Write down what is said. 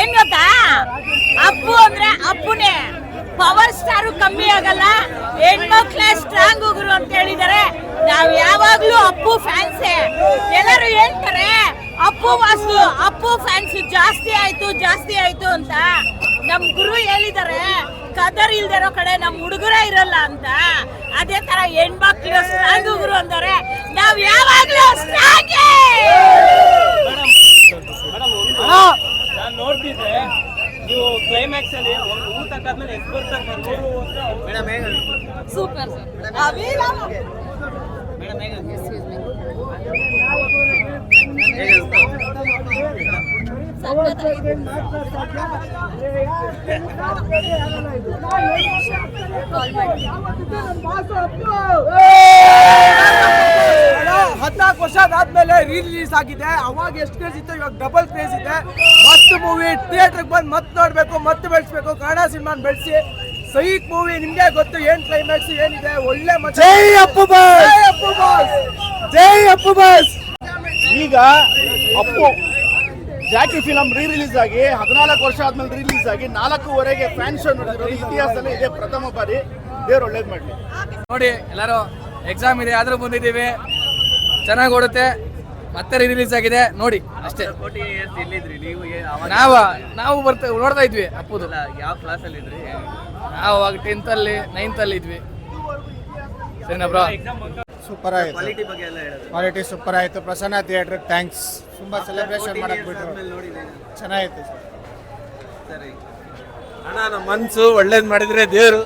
ಏನ್ ಗೊತ್ತಾ? ಅಪ್ಪು ಅಂದ್ರೆ ಅಪ್ಪುನೇ. ಪವರ್ ಸ್ಟಾರು ಕಮ್ಮಿ ಆಗಲ್ಲ. ಹೆಣ್ಮಕ್ಳೇ ಸ್ಟ್ರಾಂಗ್ ಉಗುರು ಅಂತ ಹೇಳಿದಾರೆ. ನಾವ್ ಯಾವಾಗ್ಲೂ ಅಪ್ಪು ಫ್ಯಾನ್ಸೇ ಎಲ್ಲರೂ ಹೇಳ್ತಾರೆ, ಅಪ್ಪು ವಾಸು ಅಪ್ಪು ಫ್ಯಾನ್ಸ್ ಜಾಸ್ತಿ ಆಯ್ತು ಜಾಸ್ತಿ ಆಯ್ತು ಅಂತ. ನಮ್ ಗುರು ಹೇಳಿದಾರೆ, ಕದರ್ ಇಲ್ದಿರೋ ಕಡೆ ನಮ್ ಹುಡುಗರ ಇರಲ್ಲ ಅಂತ. ಅದೇ ತರ ಹೆಣ್ಮಕ್ಳು ಸ್ಟ್ರಾಂಗ್ ಉಗುರು ಅಂತಾರೆ ನಾವ್ ಯಾವಾಗ್ಲೂ ಸ್ಟ್ರಾಂಗ್ ನಾನು ನೋಡ್ತಿದ್ದೆ. ನೀವು ಕ್ಲೈಮ್ಯಾಕ್ಸ್ ಅಲ್ಲಿ ಒಂದು ಎಕ್ಸ್ಪರ್ಟ್ ಎಷ್ಟು ಬರ್ತಾರೆ ಮೇಡಮ್ ಅಂತ ಸೂಪರ್ ಹದಿನಾಲ್ಕು ವರ್ಷ ಆದ್ಮೇಲೆ ರಿಲೀಸ್ ಆಗಿದೆ. ಅವಾಗ ಎಷ್ಟು ಕ್ರೇಜ್ ಇತ್ತು ಇವಾಗ ಡಬಲ್ ಕ್ರೇಜ್ ಇದೆ. ಮಸ್ತ್ ಮೂವಿ ಥಿಯೇಟ್ರಿಗೆ ಬಂದು ಮತ್ತೆ ನೋಡಬೇಕು ಮತ್ತೆ ಬೆಳೆಸ್ಬೇಕು. ಕನ್ನಡ ಸಿನಿಮಾ ಬೆಳೆಸಿ. ಸೈಕ್ ಮೂವಿ ನಿಮಗೆ ಗೊತ್ತು ಏನ್ ಕ್ಲೈಮ್ಯಾಕ್ಸ್ ಏನಿದೆ. ಒಳ್ಳೆ ಮತ್ತೆ ಜೈ ಅಪ್ಪು ಬಾಸ್. ಜೈ ಅಪ್ಪು ಬಾಸ್. ಜೈ ಅಪ್ಪು ಬಾಸ್. ಈಗ Appu Jackie film re release ಆಗಿ ಹದಿನಾಲ್ಕು ವರ್ಷ ಆದ್ಮೇಲೆ ರಿಲೀಸ್ ಆಗಿ ನಾಲ್ಕೂವರೆಗೆ ಫ್ಯಾನ್ ಶೋ ನೋಡಿದ್ರು ಇತಿಹಾಸದಲ್ಲಿ ಇದೇ. ಪ್ರಥಮ ಬಾರಿ ದೇವ್ರು ಒಳ್ಳೇದು ಮಾಡಲಿ. ನೋಡಿ ಎಲ್ಲರೂ ಎಕ್ಸಾಮ್ ಇದೆ ಆದರೂ ಬಂದಿದ್ದೀವಿ. ಚೆನ್ನಾಗಿ ಓಡುತ್ತೆ. ಮತ್ತೆ ರಿಲೀಸ್ ಆಗಿದೆ. ನೋಡಿ ಅಷ್ಟೇ. ನೀವು ನಾವ ನಾವು ಬರ್ತಾ ನೋಡ್ತಾ ಇದ್ವಿ ಅಪ್ಪುದು. ಯಾವ ಕ್ಲಾಸ್ ಅಲ್ಲಿ ಇದ್ರಿ? ನಾವು ಅವಾಗ ಟೆಂತ್ ಅಲ್ಲಿ ನೈನ್ತ್ ಅಲ್ಲಿ ಇದ್ವಿ. ಸರಿನಾ ಬ್ರೋ ಸೂಪರ್ ಆಯ್ತು. ಕ್ವಾಲಿಟಿ ಬಗ್ಗೆ ಎಲ್ಲ ಹೇಳೋದು. ಕ್ವಾಲಿಟಿ ಸೂಪರ್ ಆಯ್ತು. ಪ್ರಸನ್ನ ಥಿಯೇಟರ್ ಥ್ಯಾಂಕ್ಸ್ ತುಂಬಾ ಸೆಲೆಬ್ರೇಷನ್ ಮಾಡಕ್ ಬಿಟ್ರು. ಚೆನ್ನಾಗಿತ್ತು ಸರ್ ಸರಿ. ಅಣ್ಣ ನಮ್ಮ ಮನ್ಸು ಒಳ್ಳೇದ್ ಮಾಡಿದ್ರೆ ದೇವ್ರು.